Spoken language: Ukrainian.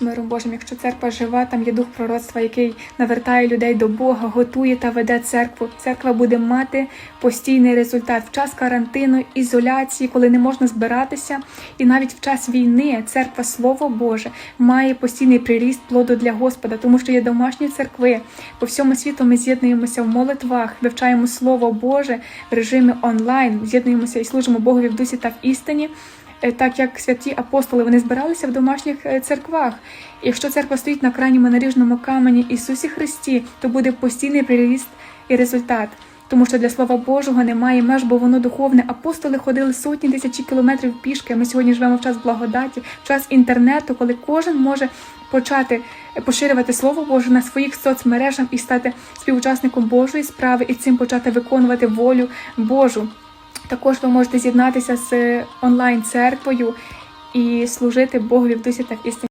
миром Божим. Якщо церква жива, там є дух пророцтва, який навертає людей до Бога, готує та веде церкву. Церква буде мати постійний результат в час карантину, ізоляції, коли не можна збиратися, і навіть в час війни церква Слово Боже має постійний приріст плоду для Господа, тому що є домашні церкви. По всьому світу ми з'єднуємося в молитвах, вивчаємо Слово Боже в режимі онлайн, з'єднуємося і служимо Богові в дусі та в істині. Е, Так як святі апостоли вони збиралися в домашніх е, церквах. Якщо церква стоїть на крайньому наріжному камені Ісусі Христі, то буде постійний приріст і результат. Тому що для Слова Божого немає меж, бо воно духовне. Апостоли ходили сотні тисячі кілометрів пішки. Ми сьогодні живемо в час благодаті, в час інтернету, коли кожен може почати е, поширювати Слово Боже на своїх соцмережах і стати співучасником Божої справи, і цим почати виконувати волю Божу. Також ви можете з'єднатися з онлайн церквою і служити Богові в дусі та в істині.